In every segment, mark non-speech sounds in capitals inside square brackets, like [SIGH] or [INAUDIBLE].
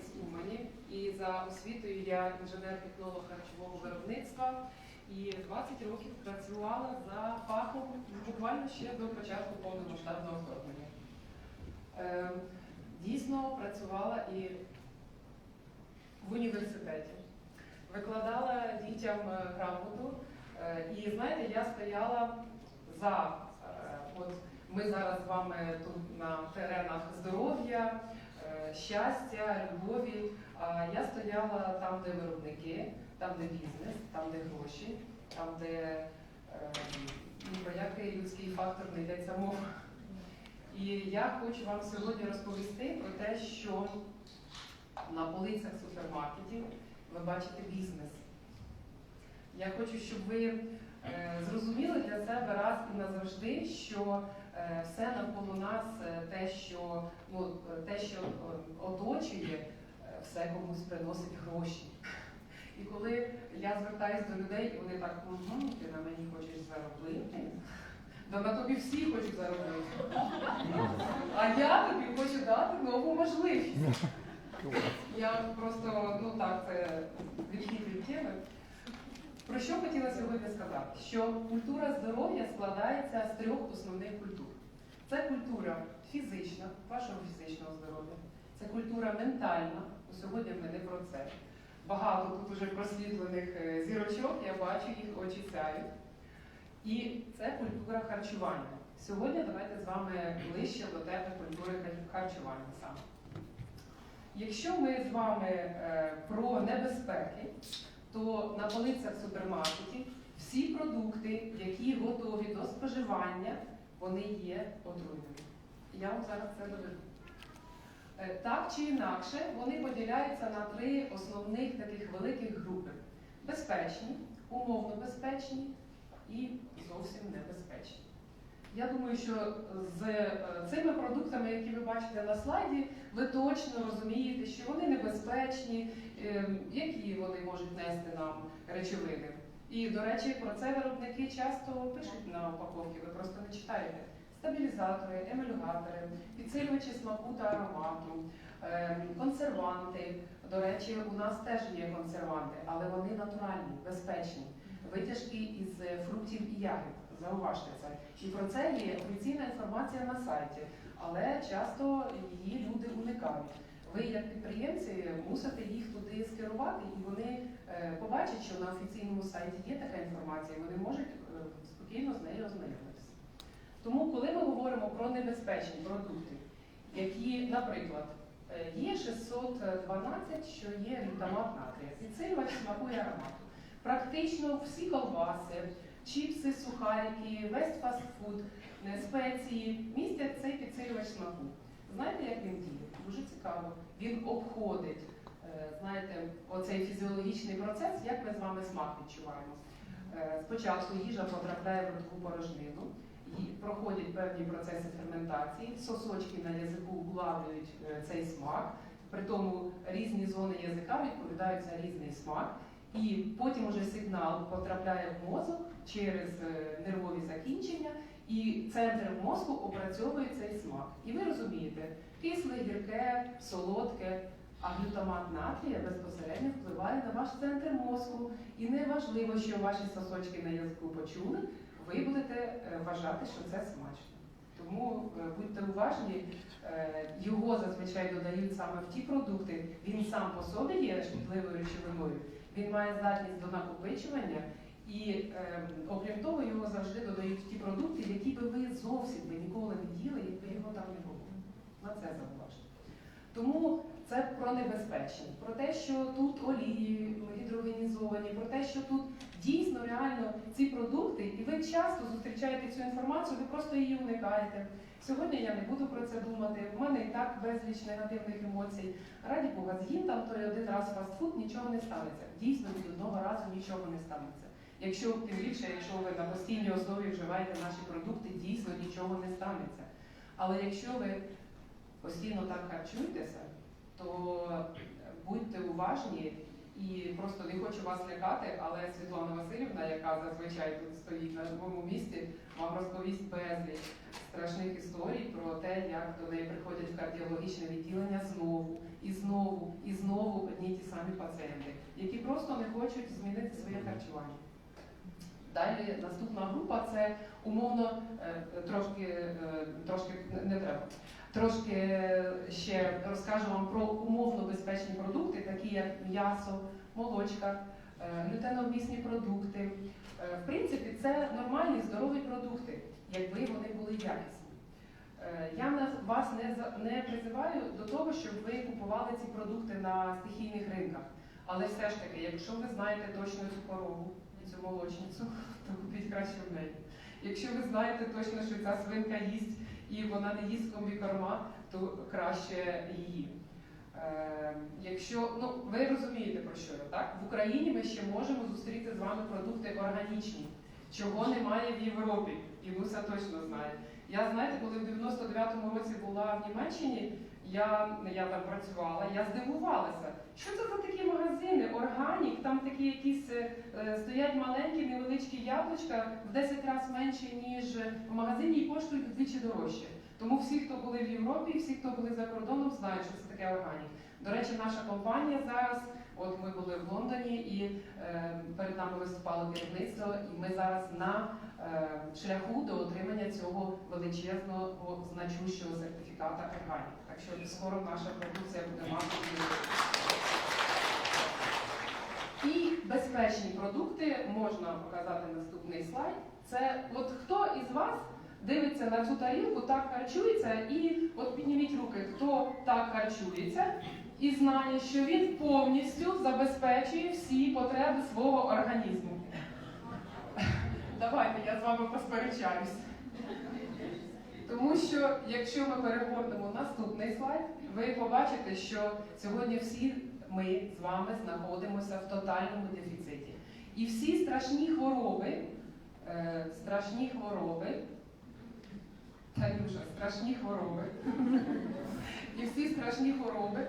із Умані, і за освітою я інженер-технолог харчового виробництва. І 20 років працювала за фахом буквально ще до початку повномасштабного вторгнення. Е, Дійсно працювала і в університеті. Викладала дітям е, грамоту. Е, І знаєте, я стояла за е, от ми зараз з вами тут на теренах здоров'я, щастя, любові. Я стояла там, де виробники, там, де бізнес, там, де гроші, там, де е, ні про який людський фактор не йдеться мова. І я хочу вам сьогодні розповісти про те, що на полицях супермаркетів ви бачите бізнес. Я хочу, щоб ви е, зрозуміли для себе раз і назавжди, що е, все навколо нас, е, те, що, ну, е, те, що е, оточує, е, все комусь приносить гроші. І коли я звертаюся до людей, вони так, угу, ти на мені хочеш заробити, да на тобі всі хочуть заробити. А я тобі хочу дати нову можливість. Я просто, ну так, відхід від теми. Про що хотіла сьогодні сказати? Що культура здоров'я складається з трьох основних культур. Це культура фізична, вашого фізичного здоров'я, це культура ментальна. Сьогодні ми не про це. Багато тут уже просвітлених е, зірочок, я бачу, їх очі сяють. І це культура харчування. Сьогодні давайте з вами ближче до теми культури харчування саме. Якщо ми з вами е, про небезпеки, то на полицях супермаркетів всі продукти, які готові до споживання, вони є отруйними. Я вам зараз це доведу. Так чи інакше, вони поділяються на три основних таких великих групи: безпечні, умовно безпечні і зовсім небезпечні. Я думаю, що з е, цими продуктами, які ви бачите на слайді, ви точно розумієте, що вони небезпечні, е, які вони можуть нести нам речовини. І, до речі, про це виробники часто пишуть на упаковці, ви просто не читаєте. Стабілізатори, емульгатори, підсилювачі смаку та аромату, е, консерванти. До речі, у нас теж є консерванти, але вони натуральні, безпечні. Витяжки із е, фруктів і ягід. Зауважте це. І про це є офіційна інформація на сайті, але часто її люди уникають. Ви, як підприємці, мусите їх туди скерувати, і вони е, побачать, що на офіційному сайті є така інформація, і вони можуть е, спокійно з нею ознайомитися. Тому, коли ми говоримо про небезпечні продукти, які, наприклад, е, є 612, що є глютамат натрія, підсилювач смаку і аромату. Практично всі колбаси, чіпси, сухарики, весь фастфуд, спеції містять цей підсилювач смаку. Знаєте, як він діє? Дуже цікаво. Він обходить, е, знаєте, оцей фізіологічний процес, як ми з вами смак відчуваємо. Е, Спочатку їжа потрапляє в ротову порожнину, і проходять певні процеси ферментації, сосочки на язику улавлюють е, цей смак, при тому різні зони язика відповідають за різний смак. І потім уже сигнал потрапляє в мозок через нервові закінчення, і центр мозку опрацьовує цей смак. І ви розумієте, кисле, гірке, солодке, а глютамат натрія безпосередньо впливає на ваш центр мозку. І не важливо, що ваші сосочки на язику почули, ви будете е, вважати, що це смачно. Тому е, будьте уважні, е, його зазвичай додають саме в ті продукти. Він сам по собі є шкідливою речовиною. Він має здатність до накопичування, і е, окрім того, його завжди додають ті продукти, які би ви зовсім би ніколи не їли, якби його там не було. На це зауважте. Тому це про небезпечні, про те, що тут олії гідрогенізовані, про те, що тут дійсно реально ці продукти, і ви часто зустрічаєте цю інформацію, ви просто її уникаєте. Сьогодні я не буду про це думати. В мене і так безліч негативних емоцій. Раді Бога, з'їм там той один раз фастфуд, нічого не станеться. Дійсно, від одного разу нічого не станеться. Якщо тим більше, якщо ви на постійній основі вживаєте наші продукти, дійсно нічого не станеться. Але якщо ви постійно так харчуєтеся, то будьте уважні і просто не хочу вас лякати, але Світлана Васильівна, яка зазвичай тут стоїть на своєму місці, вам розповість безліч страшних історій про те, як до неї приходять в кардіологічне відділення знову і знову і знову одні ті самі пацієнти, які просто не хочуть змінити своє харчування. Далі наступна група це умовно е, трошки, е, трошки не- треба. Трошки ще розкажу вам про умовно безпечні продукти, такі як м'ясо, молочка, е, продукти. В принципі, це нормальні здорові продукти, якби вони були якісні. Я вас не, призиваю до того, щоб ви купували ці продукти на стихійних ринках. Але все ж таки, якщо ви знаєте точно цю корову, цю молочницю, [LAUGHS] то купіть краще в неї. Якщо ви знаєте точно, що ця свинка їсть і вона не їсть комбікорма, то краще її. Е, якщо ну ви розумієте про що я так в Україні ми ще можемо зустріти з вами продукти органічні, чого немає в Європі, і ви все точно знаєте. Я знаєте, коли в 99-му році була в Німеччині, я, я там працювала, я здивувалася. Що це за такі магазини? Органік, там такі якісь е, стоять маленькі, невеличкі яблучка в 10 разів менше, ніж в магазині, і коштують вдвічі дорожче. Тому всі, хто були в Європі, всі, хто були за кордоном, знають, що це таке органік. До речі, наша компанія зараз, от ми були в Лондоні, і е, перед нами виступало керівництво, і ми зараз на е, шляху до отримання цього величезного значущого сертифіката органік. Що скоро наша продукція буде мати. І безпечні продукти можна показати наступний слайд. Це от хто із вас дивиться на цю тарілку, так харчується, і от підніміть руки, хто так харчується і знає, що він повністю забезпечує всі потреби свого організму. Давайте я з вами посперечаюсь. Тому що якщо ми перегорнемо наступний слайд, ви побачите, що сьогодні всі ми з вами знаходимося в тотальному дефіциті. І всі страшні хвороби, е, страшні хвороби, Танюша, страшні хвороби. [LAUGHS] І всі страшні хвороби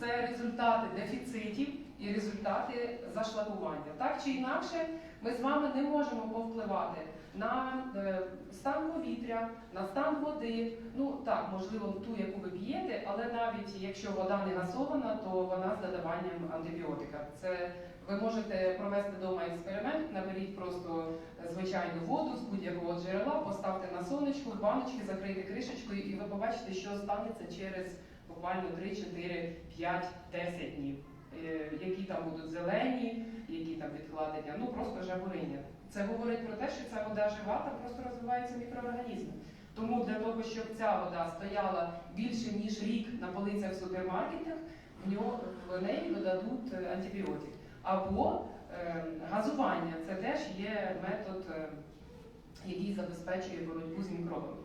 це результати дефіцитів і результати зашлакування. Так чи інакше, ми з вами не можемо повпливати на е, стан повітря, на стан води. Ну так, можливо, ту, яку ви п'єте, але навіть якщо вода не газована, то вона з додаванням антибіотика. Це ви можете провести вдома експеримент, наберіть просто звичайну воду з будь-якого джерела, поставте на сонечку, баночки, закрийте кришечкою, і ви побачите, що станеться через буквально 3, 4, 5, 10 днів. Е, Які там будуть зелені, які там відкладення, ну просто жабуриння. Це говорить про те, що ця вода жива, там просто розвиваються мікроорганізми. Тому для того, щоб ця вода стояла більше ніж рік на полицях в супермаркетах, в нього в неї додадуть е, антибіотик. Або е, газування це теж є метод, е, який забезпечує боротьбу з мікробами.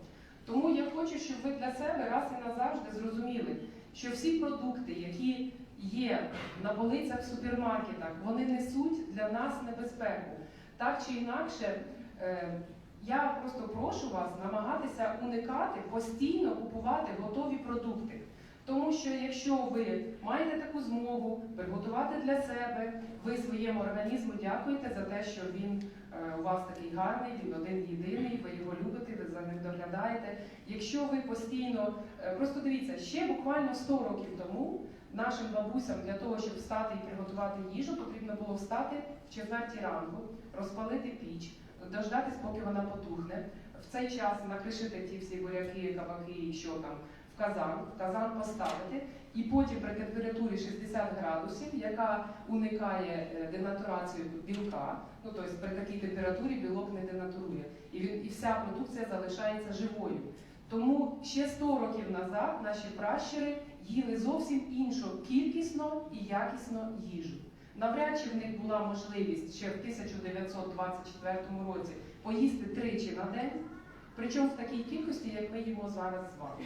Тому я хочу, щоб ви для себе раз і назавжди зрозуміли, що всі продукти, які є на полицях в супермаркетах, вони несуть для нас небезпеку. Так чи інакше, е, я просто прошу вас намагатися уникати постійно купувати готові продукти. Тому що якщо ви маєте таку змогу приготувати для себе, ви своєму організму дякуєте за те, що він е, у вас такий гарний, він один єдиний, ви його любите, ви за ним доглядаєте. Якщо ви постійно, е, просто дивіться, ще буквально 100 років тому нашим бабусям для того, щоб встати і приготувати їжу, потрібно було встати в четвертій ранку, розпалити піч, дождатись, поки вона потухне. В цей час накришити ті всі буряки, кабаки і що там в казан, в казан поставити, і потім при температурі 60 градусів, яка уникає е, денатурацію білка, ну тобто при такій температурі білок не денатурує, і він і вся продукція залишається живою. Тому ще 100 років назад наші пращури їли зовсім іншу кількісно і якісно їжу. Навряд чи в них була можливість ще в 1924 році поїсти тричі на день, причому в такій кількості, як ми їмо зараз з вами.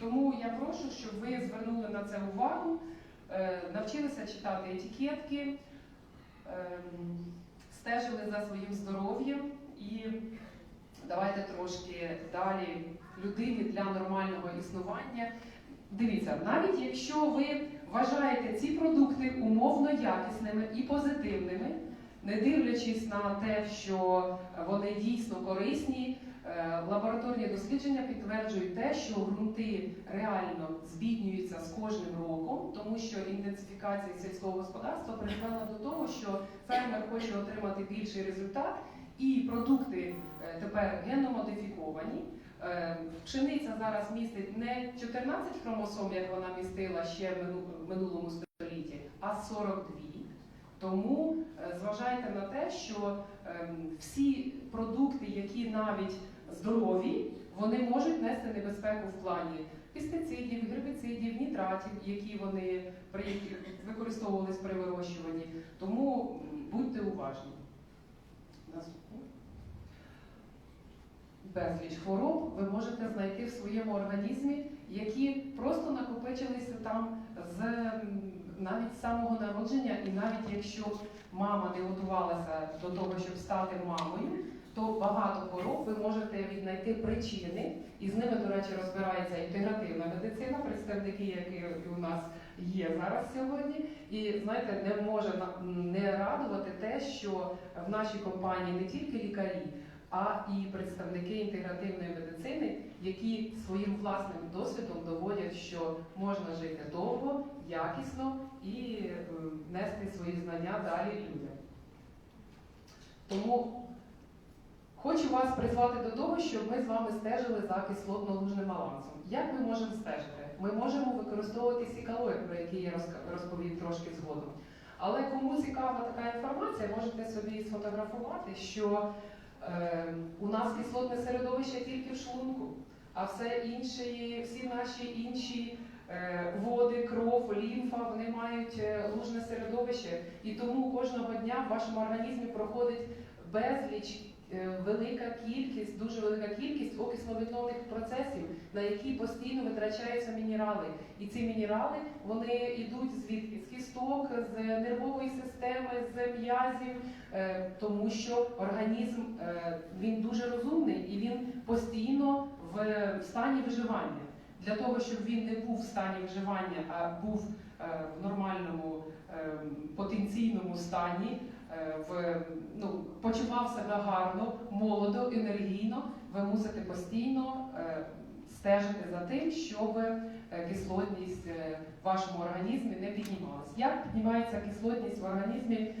Тому я прошу, щоб ви звернули на це увагу, е, навчилися читати етикетки, ем, стежили за своїм здоров'ям і давайте трошки далі людині для нормального існування. Дивіться, навіть якщо ви вважаєте ці продукти умовно якісними і позитивними, не дивлячись на те, що вони дійсно корисні, Е, Лабораторні дослідження підтверджують те, що ґрунти реально збіднюються з кожним роком, тому що інтенсифікація сільського господарства призвела до того, що фермер хоче отримати більший результат, і продукти е, тепер генномодифіковані. Е, Пшениця зараз містить не 14 хромосом, як вона містила ще в минулому столітті, а 42. Тому е, зважайте на те, що ем, всі продукти, які навіть здорові, вони можуть нести небезпеку в плані пестицидів, гербіцидів, нітратів, які вони при використовувались при вирощуванні. Тому будьте уважні. Наступне. Безліч хвороб ви можете знайти в своєму організмі, які просто накопичилися там з навіть з самого народження, і навіть якщо мама не готувалася до того, щоб стати мамою, то багато хвороб ви можете віднайти причини, і з ними, до речі, розбирається інтегративна медицина, представники, які у нас є зараз сьогодні. І знаєте, не може не радувати те, що в нашій компанії не тільки лікарі, а і представники інтегративної медицини, які своїм власним досвідом доводять, що можна жити довго, якісно і е, нести свої знання далі людям. Тому хочу вас призвати до того, щоб ми з вами стежили за кислотно-лужним балансом. Як ми можемо стежити? Ми можемо використовувати сікалої, про які я розповім трошки згодом. Але кому цікава така інформація, можете собі сфотографувати, що у нас кислотне середовище тільки в шлунку, а все інше, всі наші інші е, води, кров, лімфа, вони мають е, лужне середовище. І тому кожного дня в вашому організмі проходить безліч, велика кількість, дуже велика кількість окисловідновних процесів, на які постійно витрачаються мінерали. І ці мінерали вони йдуть звідки? З кісток, з нервової системи, з м'язів, е, тому що організм е, він дуже розумний і він постійно в стані виживання. Для того, щоб він не був в стані виживання, а був е, в нормальному е, потенційному стані, е, в, ну, почував себе гарно, молодо, енергійно, ви мусите постійно е, стежити за тим, щоб е, кислотність е, в вашому організмі не піднімалась. Як піднімається кислотність в організмі е,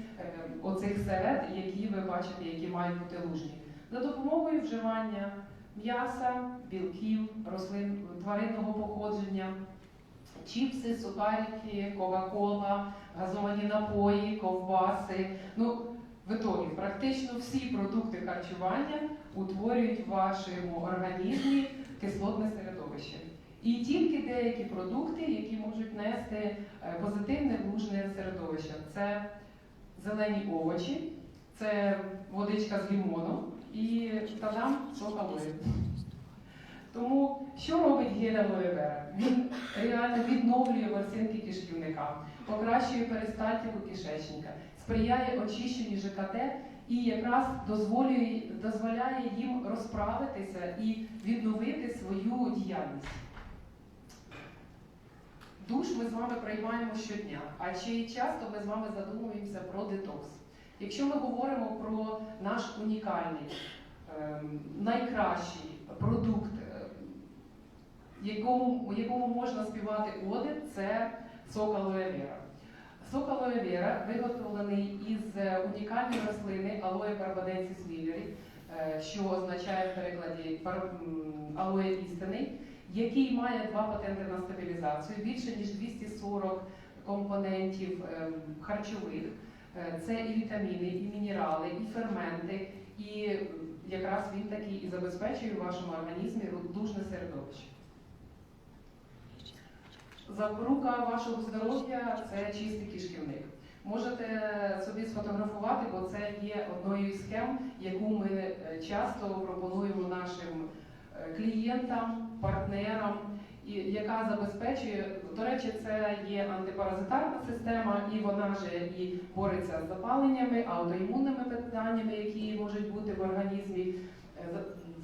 оцих серед, які ви бачите, які мають бути лужні? За допомогою вживання м'яса, білків, рослин тваринного походження, чіпси, сухарики, кока-кола, газовані напої, ковбаси. Ну, в ітогі практично всі продукти харчування утворюють в вашому організмі кислотне середовище. І тільки деякі продукти, які можуть нести е, позитивне лужне середовище. Це зелені овочі, це водичка з лімоном і тадам сок алоє. Тому що робить гель алоє вера? Він реально відновлює ворсинки кишківника, покращує перистальтику кишечника, сприяє очищенню ЖКТ і якраз дозволює, дозволяє їм розправитися і відновити свою діяльність. Душ ми з вами приймаємо щодня, а чи часто ми з вами задумуємося про детокс? Якщо ми говоримо про наш унікальний, ем, найкращий продукт, якому, якому можна співати оди, це сок алоє вера. Сок алоє виготовлений із е, унікальної рослини алоє карбаденсіс лілері, е, що означає в перекладі алоє істини, який має два патенти на стабілізацію, більше ніж 240 компонентів ем, харчових. Е, Це і вітаміни, і мінерали, і ферменти, і якраз він такий і забезпечує в вашому організмі лужне середовище. Запорука вашого здоров'я це чистий кишківник. Можете собі сфотографувати, бо це є одною із схем, яку ми е, часто пропонуємо нашим е, клієнтам, партнерам, яка забезпечує, до речі, це є антипаразитарна система, і вона же і бореться з запаленнями, аутоімунними питаннями, які можуть бути в організмі.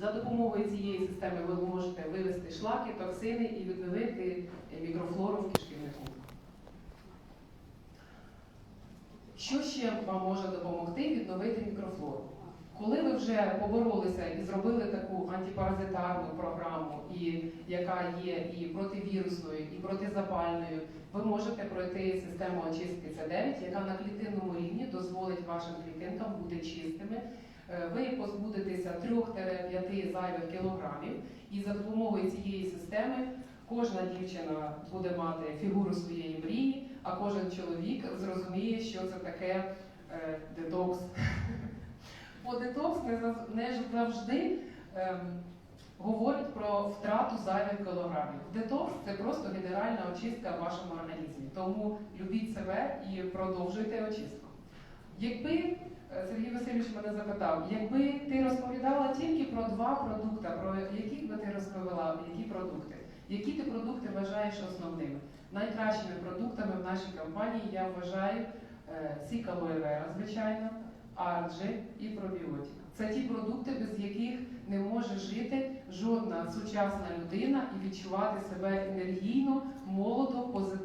За- За допомогою цієї системи ви можете вивести шлаки, токсини і відновити е, мікрофлору в кишківнику. Що ще вам може допомогти відновити мікрофлору? Коли ви вже поборолися і зробили таку антипаразитарну програму, і яка є і противірусною, і протизапальною, ви можете пройти систему очистки С9, яка на клітинному рівні дозволить вашим клітинкам бути чистими. Е, Ви позбудетеся 3-5 зайвих кілограмів, і за допомогою цієї системи кожна дівчина буде мати фігуру своєї мрії, а кожен чоловік зрозуміє, що це таке е, детокс. [LAUGHS] Бо детокс не завжди ем, говорить про втрату зайвих кілограмів. Детокс це просто генеральна очистка в вашому організмі. Тому любіть себе і продовжуйте очистку. Якби Сергій Васильович мене запитав, якби ти розповідала тільки про два продукти, про які би ти розповіла, які продукти, які ти продукти вважаєш основними? Найкращими продуктами в нашій компанії я вважаю е, вера, звичайно, арджи і пробіотик. Це ті продукти, без яких не може жити жодна сучасна людина і відчувати себе енергійно, молодо, позитивно.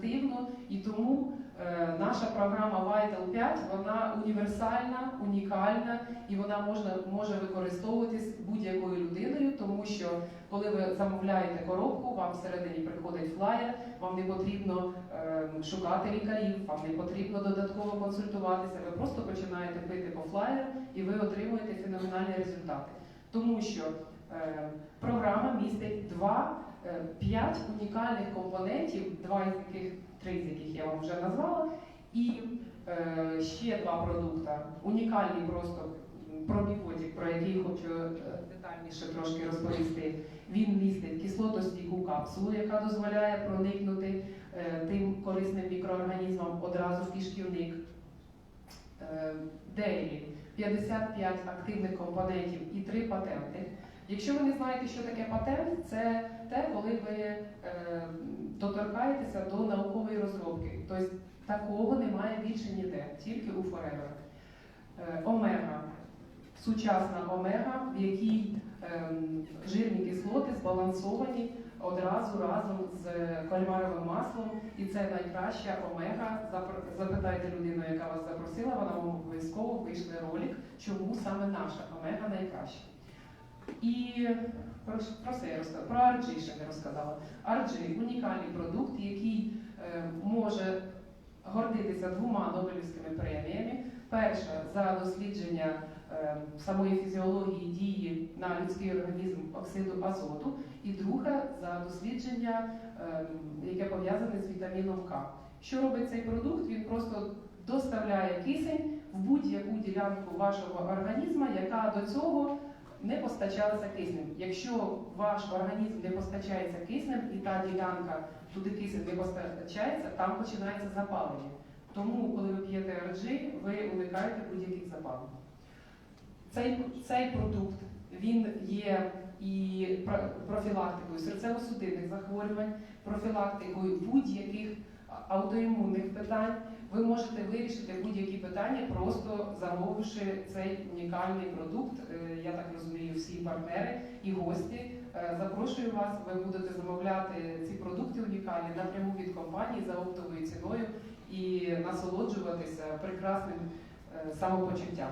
Наша програма Vital 5 вона універсальна, унікальна і вона можна може використовуватись будь-якою людиною, тому що коли ви замовляєте коробку, вам всередині приходить флаєр, вам не потрібно е, шукати лікарів, вам не потрібно додатково консультуватися. Ви просто починаєте пити по флаєру і ви отримуєте феноменальні результати. Тому що е, програма містить два, е, п'ять унікальних компонентів, два з яких три з яких я вам вже назвала, і е, ще два продукти. Унікальний просто пробіотик, про який хочу е, детальніше трошки розповісти. Він містить кислотостійку капсулу, яка дозволяє проникнути е, тим корисним мікроорганізмам одразу в кишківник. Е, Дейлі 55 активних компонентів і 3 патенти. Якщо ви не знаєте, що таке патент, це те, коли ви е, доторкаєтеся до наукової розробки. Тобто такого немає більше ніде, тільки у. Е, омега сучасна омега, в якій ем, жирні кислоти збалансовані одразу разом з кальмаровим маслом, і це найкраща омега. Запитайте людину, яка вас запросила, вона вам обов'язково вийшли ролик, чому саме наша омега найкраща. І про, про це я розказала. Про RG ще не розказала. RG – унікальний продукт, який е, може гордитися двома Нобелівськими преміями. Перша за дослідження е, самої фізіології дії на людський організм оксиду азоту, і друга за дослідження, е, яке пов'язане з вітаміном К. Що робить цей продукт? Він просто доставляє кисень в будь-яку ділянку вашого організму, яка до цього не постачалася киснем. Якщо ваш організм не постачається киснем, і та ділянка туди кисень не постачається, там починається запалення. Тому, коли ви п'єте RG, ви уникаєте будь-яких запалень. Цей, цей продукт він є і профілактикою серцево-судинних захворювань, профілактикою будь-яких аутоімунних питань. Ви можете вирішити будь-які питання, просто замовивши цей унікальний продукт. Е, Я так розумію, всі партнери і гості. Е, Запрошую вас, ви будете замовляти ці продукти унікальні напряму від компанії за оптовою ціною і насолоджуватися прекрасним е, самопочуттям.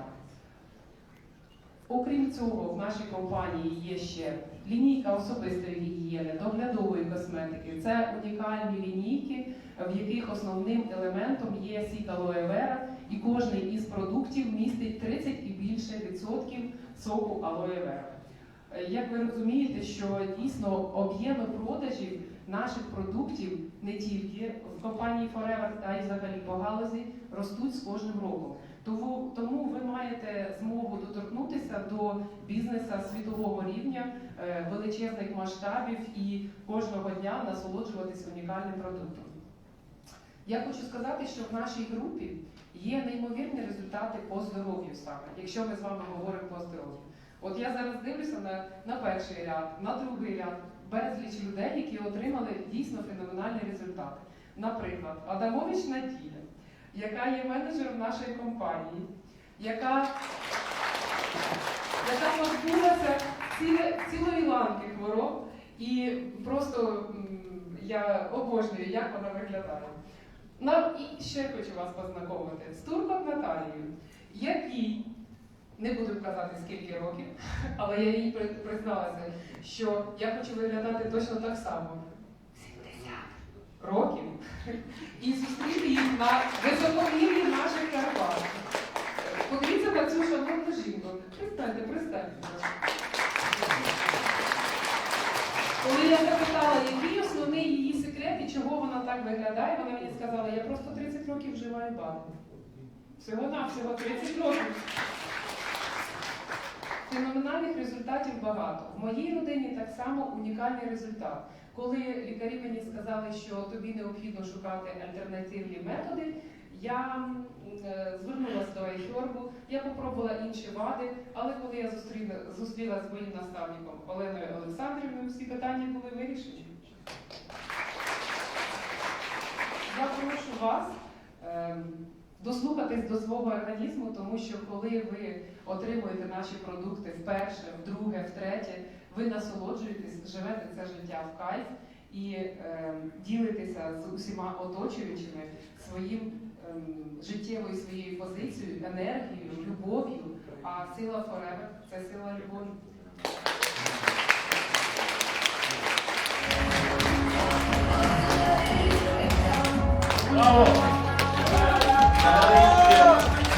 Окрім цього, в нашій компанії є ще лінійка особистої гігієни, доглядової косметики. Це унікальні лінійки, в яких основним елементом є сік алоє вера, і кожний із продуктів містить 30 і більше відсотків соку алоє вера. Е, Як ви розумієте, що дійсно об'єми продажів наших продуктів не тільки в компанії Forever, а й взагалі по галузі ростуть з кожним роком. Тому, тому ви маєте змогу доторкнутися до бізнесу світового рівня, е, величезних масштабів і кожного дня насолоджуватися унікальним продуктом. Я хочу сказати, що в нашій групі є неймовірні результати по здоров'ю саме, якщо ми з вами говоримо по здоров'ю. От я зараз дивлюся на, на перший ряд, на другий ряд, безліч людей, які отримали дійсно феноменальні результати. Наприклад, Адамович Надія, яка є менеджером нашої компанії, яка, яка позбулася цілої ланки хвороб, і просто я обожнюю, як вона виглядає. На, і ще хочу вас познайомити з Турком Наталією, який Не буду казати скільки років, але я їй призналася, що я хочу виглядати точно так само. 70 років. І зустріти їх на високогір'ї наших Карпат. Подивіться на цю шановну жінку. Пристаньте, пристаньте. Коли я запитала, який основний її секрет і чого вона так виглядає, вона мені сказала, я просто 30 років вживаю БАДи. Всього на всього 30 років. Феноменальних результатів багато. В моїй родині так само унікальний результат. Коли лікарі мені сказали, що тобі необхідно шукати альтернативні методи, я е, звернулася до Ейхьорбу, я попробувала інші ВАДи, але коли я зустріла, зустріла з моїм наставником Оленою Олександрівною, всі питання були вирішені. Я прошу вас ем, дослухатись до свого організму, тому що коли ви отримуєте наші продукти вперше, вдруге, втретє, ви насолоджуєтесь, живете це життя в кайф і ем, ділитеся з усіма оточуючими своїм ем, життєвою своєю позицією, енергією, любов'ю. А сила Forever – це сила любові. Браво! 감사합니다.